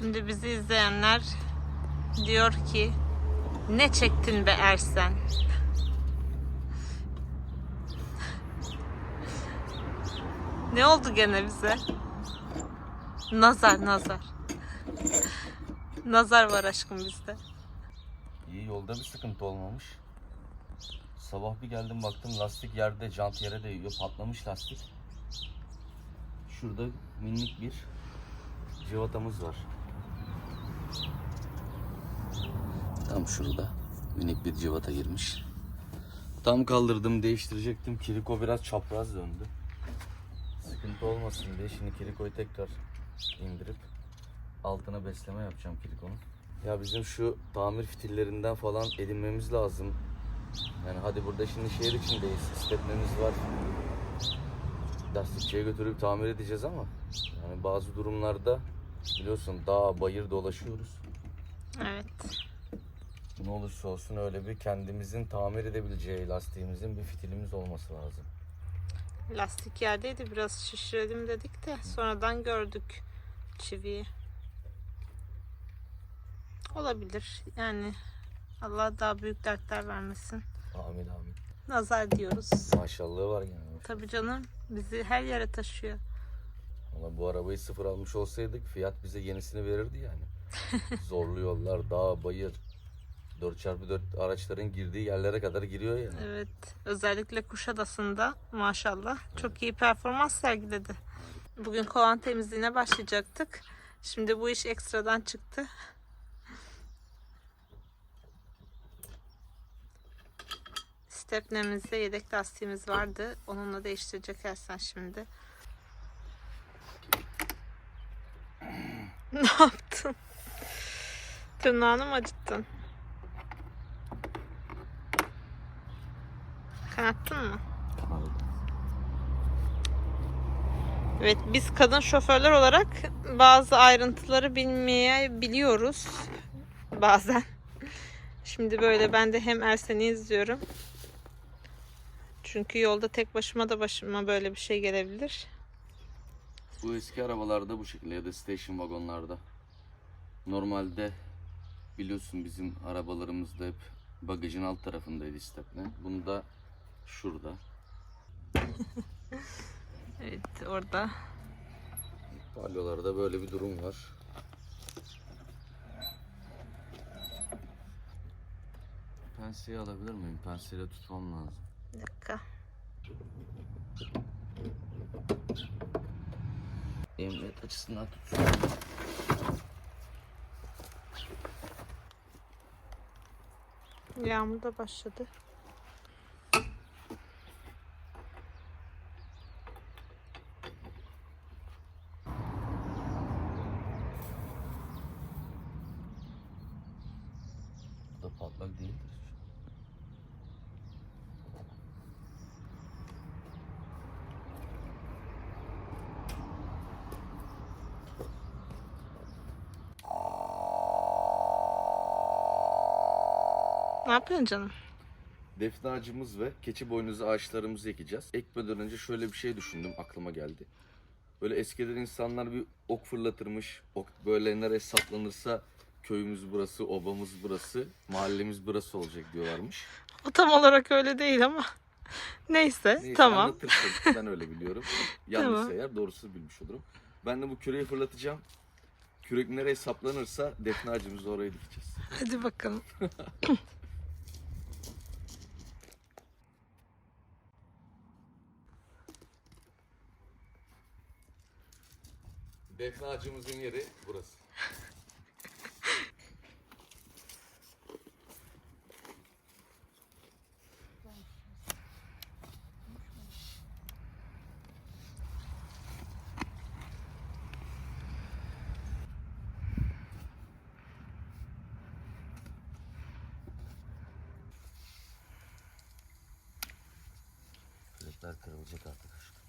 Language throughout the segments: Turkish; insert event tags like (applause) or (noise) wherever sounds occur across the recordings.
Şimdi bizi izleyenler diyor ki ne çektin be Ersen? (laughs) ne oldu gene bize? Nazar nazar. nazar var aşkım bizde. İyi yolda bir sıkıntı olmamış. Sabah bir geldim baktım lastik yerde, jant yere değiyor. Patlamış lastik. Şurada minik bir cıvatamız var. Tam şurada minik bir cıvata girmiş. Tam kaldırdım değiştirecektim. Kiriko biraz çapraz döndü. Sıkıntı olmasın diye şimdi Kiriko'yu tekrar indirip altına besleme yapacağım Kiriko'nun. Ya bizim şu tamir fitillerinden falan edinmemiz lazım. Yani hadi burada şimdi şehir içindeyiz. İstepmemiz var. Lastikçiye götürüp tamir edeceğiz ama yani bazı durumlarda biliyorsun dağ bayır dolaşıyoruz. Evet. Ne olursa olsun öyle bir kendimizin tamir edebileceği lastiğimizin bir fitilimiz olması lazım. Lastik yerdeydi biraz şişirelim dedik de sonradan gördük çiviyi. Olabilir yani Allah daha büyük dertler vermesin. Amin amin. Nazar diyoruz. Maşallahı var yani. Tabii canım bizi her yere taşıyor. Valla bu arabayı sıfır almış olsaydık fiyat bize yenisini verirdi yani. (laughs) Zorlu yollar, dağ, bayır. 4x4 araçların girdiği yerlere kadar giriyor yani. Evet özellikle Kuşadası'nda maşallah çok iyi performans sergiledi. Bugün kovan temizliğine başlayacaktık. Şimdi bu iş ekstradan çıktı. Stepnemizde yedek lastiğimiz vardı. Onunla değiştirecek Ersen şimdi. (laughs) ne yaptın? Tırnağını mı acıttın? Kanattın mı? Evet biz kadın şoförler olarak bazı ayrıntıları bilmeyebiliyoruz bazen. Şimdi böyle ben de hem Ersen'i izliyorum. Çünkü yolda tek başıma da başıma böyle bir şey gelebilir. Bu eski arabalarda bu şekilde ya da station vagonlarda. Normalde biliyorsun bizim arabalarımızda hep bagajın alt tarafındaydı stepne. Bunda şurada. (laughs) Evet orada. Palyolarda böyle bir durum var. Penseyi alabilir miyim? Penseyle tutmam lazım. Bir dakika. Emniyet açısından tutsun. Yağmur da başladı. Bu da patlak değildir. Ne yapıyorsun canım? Defne ağacımız ve keçi boynuzu ağaçlarımızı ekeceğiz. Ekmeden önce şöyle bir şey düşündüm aklıma geldi. Böyle eskiden insanlar bir ok fırlatırmış. Ok böyle nereye saplanırsa köyümüz burası, obamız burası, mahallemiz burası olacak diyorlarmış. O tam olarak öyle değil ama. Neyse, Neyse tamam. anlatırsın. Ben öyle biliyorum. (laughs) Yanlışsa Tamam. eğer doğrusunu bilmiş olurum. Ben de bu küreği fırlatacağım. Kürek nereye saplanırsa defne ağacımızı oraya dikeceğiz. Hadi bakalım. (laughs) Defne ağacımızın yeri burası. Kürekler kırılacak artık aşkım.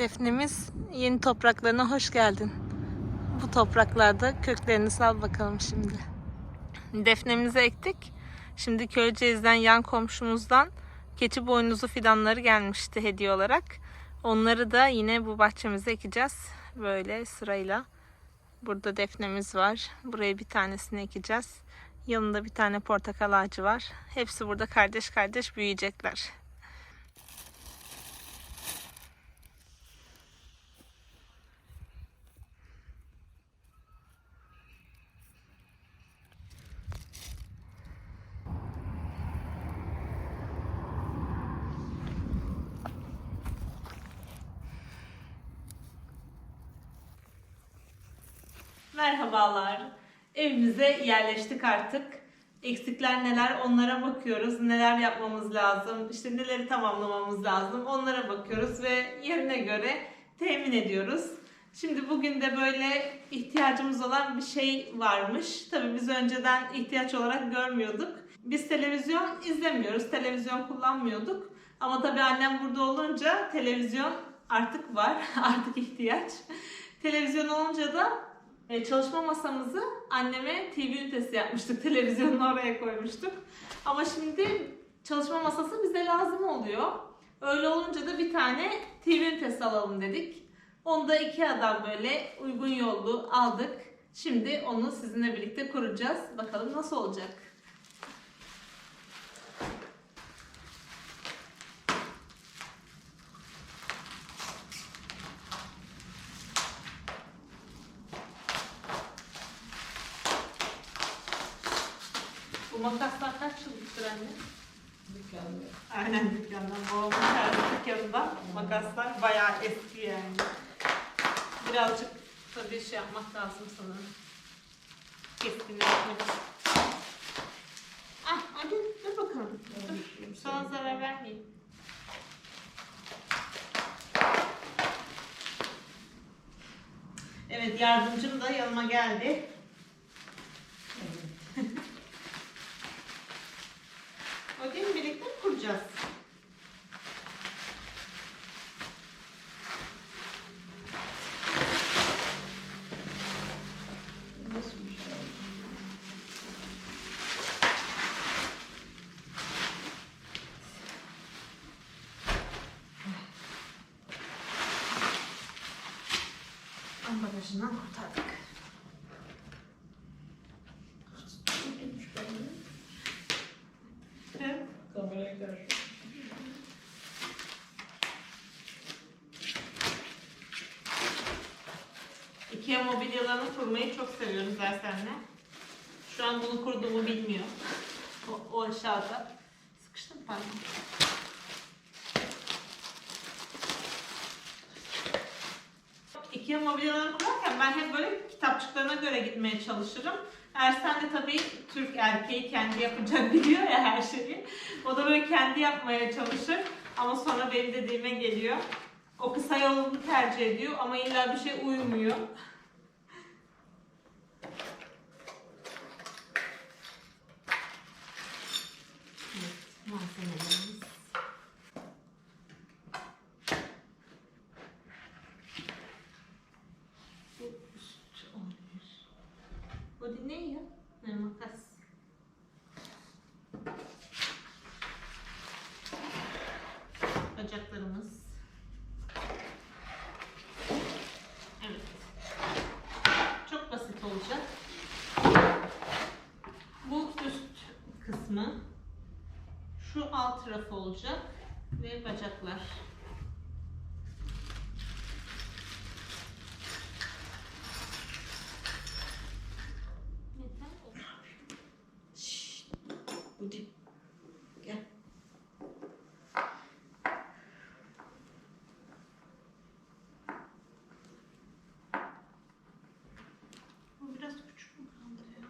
Defnemiz yeni topraklarına hoş geldin. Bu topraklarda köklerini sal bakalım şimdi. Defnemizi ektik. Şimdi Köyceğiz'den yan komşumuzdan keçi boynuzu fidanları gelmişti hediye olarak. Onları da yine bu bahçemize ekeceğiz. Böyle sırayla. Burada defnemiz var. Buraya bir tanesini ekeceğiz. Yanında bir tane portakal ağacı var. Hepsi burada kardeş kardeş büyüyecekler. Merhabalar. Evimize yerleştik artık. Eksikler neler onlara bakıyoruz. Neler yapmamız lazım, işte neleri tamamlamamız lazım onlara bakıyoruz ve yerine göre temin ediyoruz. Şimdi bugün de böyle ihtiyacımız olan bir şey varmış. Tabii biz önceden ihtiyaç olarak görmüyorduk. Biz televizyon izlemiyoruz, televizyon kullanmıyorduk. Ama tabii annem burada olunca televizyon artık var, (laughs) artık ihtiyaç. Televizyon olunca da e, çalışma masamızı anneme TV ünitesi yapmıştık. (laughs) Televizyonunu oraya koymuştuk. Ama şimdi çalışma masası bize lazım oluyor. Öyle olunca da bir tane TV ünitesi alalım dedik. Onu da Ikea'dan böyle uygun yollu aldık. Şimdi onu sizinle birlikte kuracağız. Bakalım nasıl olacak. Bu makaslar kaç yıllıktır anne? Dükkanda. Aynen dükkandan. Babamın terzi dükkanından makaslar bayağı eski yani. Birazcık tabii şey yapmak lazım sanırım. Keskinleşmek. Ah hadi dur bakalım. Dur. Sana zarar vermeyeyim. Evet yardımcım da yanıma geldi. O değil mi? Şey? Ambalajından kurtardık. Neymiş benim? Evet. Kameraya karşı. Ikea mobilyalarını kurmayı çok seviyoruz Ersen'le. Şu an bunu kurduğumu bilmiyor. O, o aşağıda. Sıkıştım pardon. Ikea mobilyalarını kurarken ben hep böyle kitapçıklarına göre gitmeye çalışırım. Ersen de tabii Türk erkeği kendi yapacak (laughs) biliyor ya her şeyi. O da böyle kendi yapmaya çalışır. Ama sonra benim dediğime geliyor. O kısa yolunu tercih ediyor ama illa bir şey uymuyor. Evet, malzemelerimiz. Bu üst olmuş. Bu ne ya? Ne makas? Bacaklarımız. Evet. Çok basit olacak. Bu üst kısmı. Şu alt tarafı olacak. Ve bacaklar. Yeter. Şşt. Budi. Gel. Bu biraz küçük mü kaldı ya?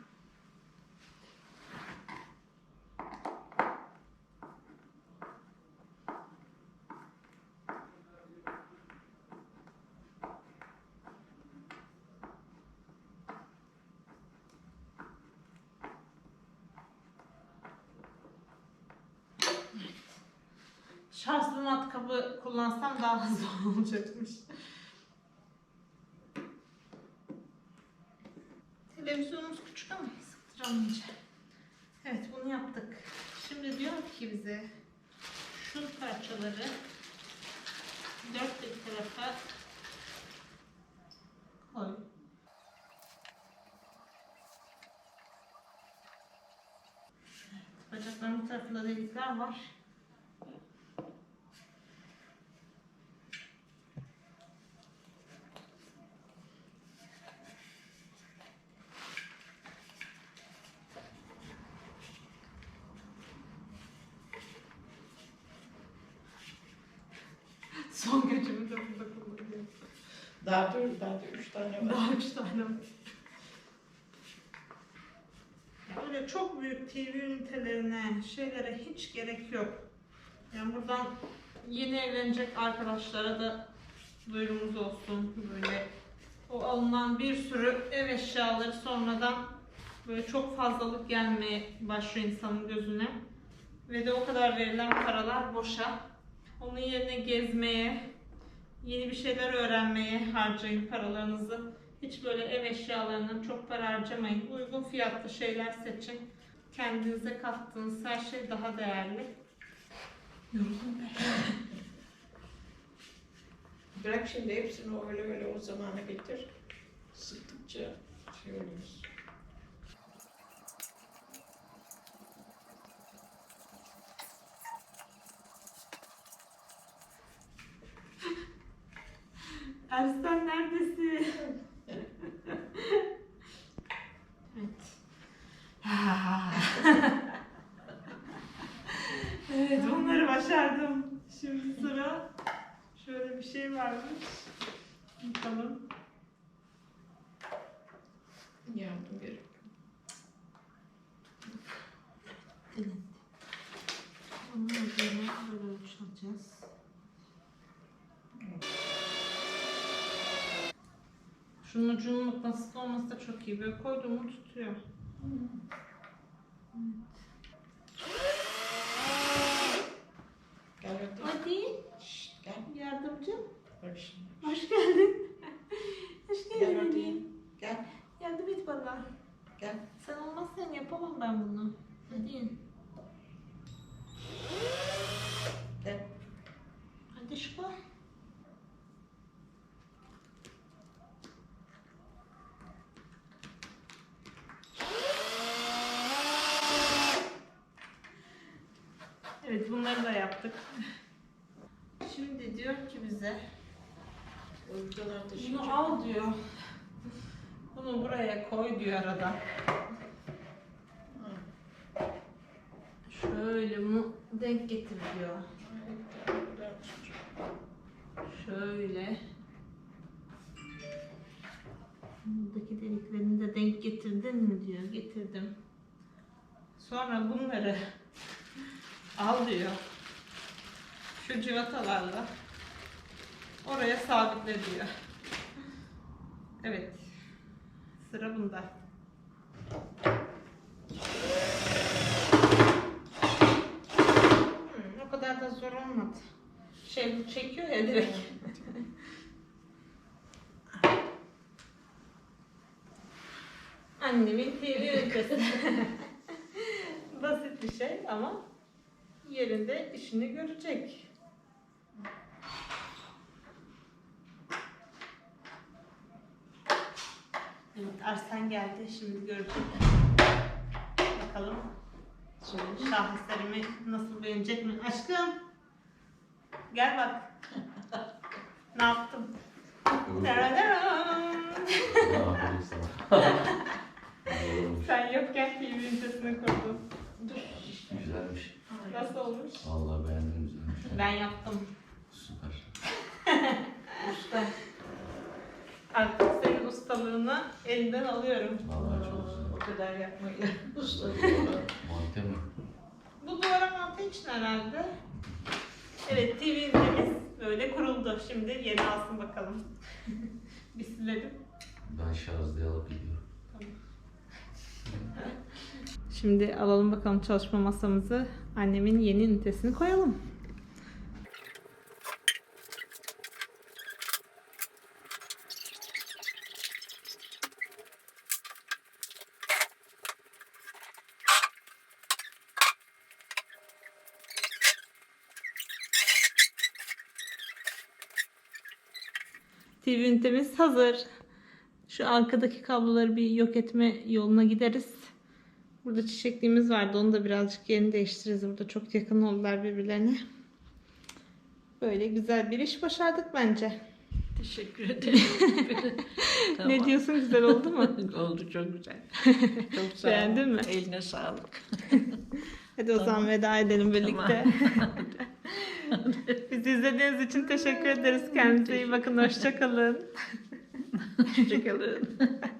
Şarjlı matkabı kullansam daha hızlı (laughs) olacakmış. Televizyonumuz küçük ama sıktıralım iyice. Evet bunu yaptık. Şimdi diyor ki bize şu parçaları dört bir tarafa koy. Bacakların bu tarafında delikler var. Son gücümü de burada kullanıyorum. Daha dur, daha dur. Üç tane var. Daha üç tane var. Öyle çok büyük TV ünitelerine, şeylere hiç gerek yok. Yani buradan yeni evlenecek arkadaşlara da duyurumuz olsun. Böyle o alınan bir sürü ev eşyaları sonradan böyle çok fazlalık gelmeye başlıyor insanın gözüne. Ve de o kadar verilen paralar boşa. Onun yerine gezmeye, yeni bir şeyler öğrenmeye harcayın paralarınızı. Hiç böyle ev eşyalarına çok para harcamayın. Uygun fiyatlı şeyler seçin. Kendinize kattığınız her şey daha değerli. Yoruldum. Bırak şimdi hepsini öyle öyle o zamana getir. Sıktıkça şey oluyoruz. I'm Şunun ucunun mıknatıslı olması da çok iyi. Böyle koyduğumu tutuyor. Gel hadi. Hadi Şşt, gel. yardımcı. Bak şimdi. Hoş geldin. (laughs) Hoş Gel geldin. hadi. bebeğim. Gel. Yardım et bana. Gel. Sen olmazsan yapamam ben bunu. Hadi. Gel. Hadi şu Da yaptık. Şimdi diyor ki bize bunu al diyor. Bunu buraya koy diyor arada. Şöyle bunu denk getir diyor. Şöyle. Buradaki deliklerini de denk getirdin mi diyor. Getirdim. Sonra bunları al diyor. Şu civatalarla oraya sabitle diyor. Evet. Sıra bunda. Hmm, o kadar da zor olmadı. Şey bu çekiyor ya direkt. (laughs) Annemin TV ünitesi. (laughs) Basit bir şey ama yerinde işini görecek. Evet Arsen geldi şimdi görecek. Bakalım şaheserimi nasıl beğenecek mi? Aşkım gel bak. (laughs) ne yaptım? Sen yokken TV ünitesini kurdum. Güzelmiş. Nasıl olmuş? Vallahi beğendim güzelmiş. Ben yaptım. Süper. (laughs) Usta. Senin ustalığını elinden alıyorum. Vallahi çok güzel. O kadar yapmayı. (laughs) Usta. Mante mi? Bu duvara mantı için herhalde. Evet TV ünitemiz böyle kuruldu. Şimdi yeni alsın bakalım. (laughs) Bir silelim. Ben şarjlı alıp gidiyorum. (laughs) Şimdi alalım bakalım çalışma masamızı. Annemin yeni ünitesini koyalım. TV ünitemiz hazır. Şu arkadaki kabloları bir yok etme yoluna gideriz. Burada çiçekliğimiz vardı. Onu da birazcık yerini değiştiririz. Burada çok yakın oldular birbirlerine. Böyle güzel bir iş başardık bence. Teşekkür ederim. (laughs) Tamam. Ne diyorsun güzel oldu mu? (laughs) Oldu çok güzel. Çok sağ ol. Beğendin mi? Eline sağlık. (laughs) Hadi o zaman veda edelim birlikte. (laughs) Bizi izlediğiniz için teşekkür ederiz. Kendinize iyi bakın. Hoşçakalın. (laughs) Hoşçakalın. (laughs)